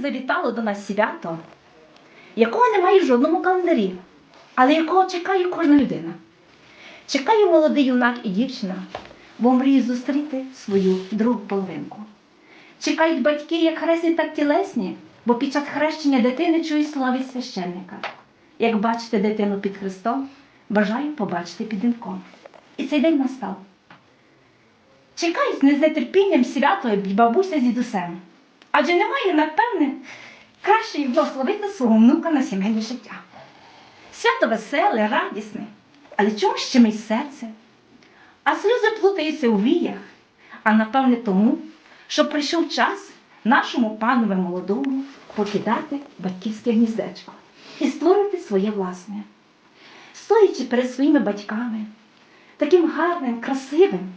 Завітало до нас свято, якого немає в жодному календарі, але якого чекає кожна людина. Чекає молодий юнак і дівчина, бо мріють зустріти свою другу половинку. Чекають батьки як хресні, так тілесні, бо під час хрещення дитини чують слави священника. Як бачите дитину під Христом, бажаю побачити під вінком. І цей день настав. Чекають з нетерпінням свято бабуся з дідусем. Адже немає, напевне, краще їх благословити свого внука на сімейне життя. Свято веселе, радісне, але чому щемить серце? А сльози плутаються у віях, а напевне тому, що прийшов час нашому панове молодому покидати батьківське гніздечко і створити своє власне. Стоячи перед своїми батьками, таким гарним, красивим,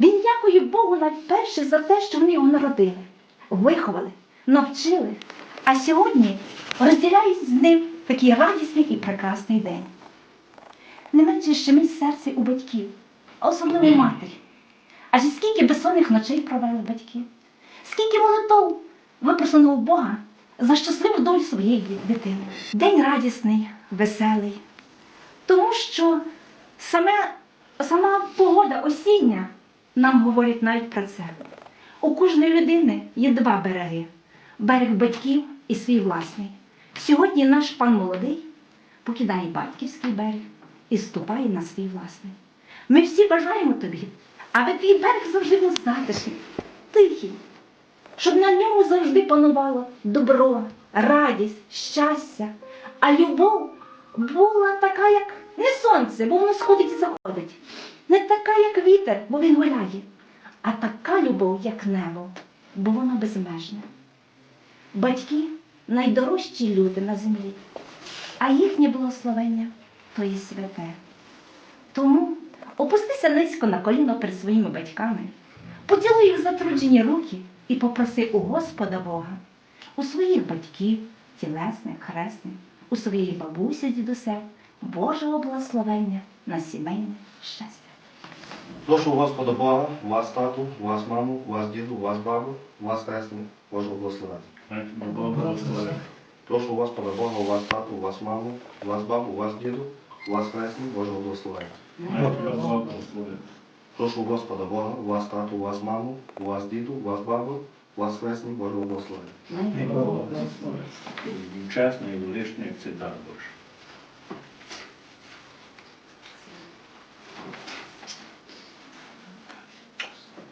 він дякує Богу найперше за те, що вони його народили, виховали, навчили, а сьогодні розділяють з ним такий радісний і прекрасний день. Не менше щемить серце у батьків, а особливо матері. Адже скільки безсонних ночей провели батьки, скільки молитов випросено у Бога за щасливу долю своєї дитини. День радісний, веселий, тому що саме, сама погода осіння нам говорить навіть про це. У кожної людини є два береги берег батьків і свій власний. Сьогодні наш пан молодий покидає батьківський берег і ступає на свій власний. Ми всі бажаємо тобі, аби твій берег завжди був затишний, тихий, щоб на ньому завжди панувало добро, радість, щастя, а любов була така, як не сонце, бо воно сходить і заходить, не така, як вітер, бо він гуляє, а така любов, як небо, бо воно безмежне. Батьки найдорожчі люди на землі, а їхнє благословення то є святе. Тому опустися низько на коліно перед своїми батьками, поцілуй їх затруджені руки і попроси у Господа Бога, у своїх батьків, тілесних, хресних, у своєї бабусі, дідуся, Божого благословення на сімейне щастя. Прошу Господа Бога, вас тату, вас маму, вас діду, вас бабу, вас хресну, Божого благословення. Прошу Господа Бога, вас тату, вас маму, вас бабу, вас діду, вас хресну, Божого благословення. Прошу Господа Бога, вас тату, вас маму, вас діду, вас бабу, вас хресну, Божого благословення. Чесно і лишнє, як це дар Божий.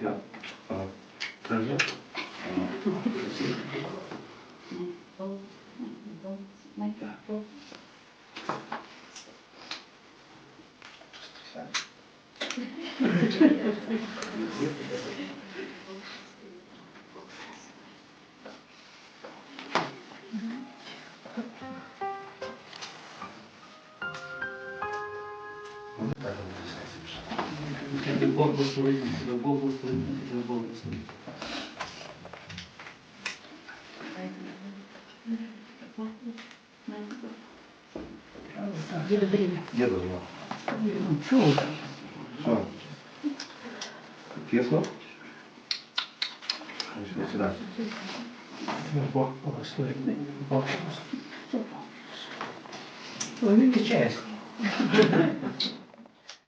Yeah. Uh, President? вже? Бог благословить, Бог благословить, Бог благословить. Діду Бріна. Діду знову. Чого? Що? Кисло? Сюди. Бог благословить. Бог чесні.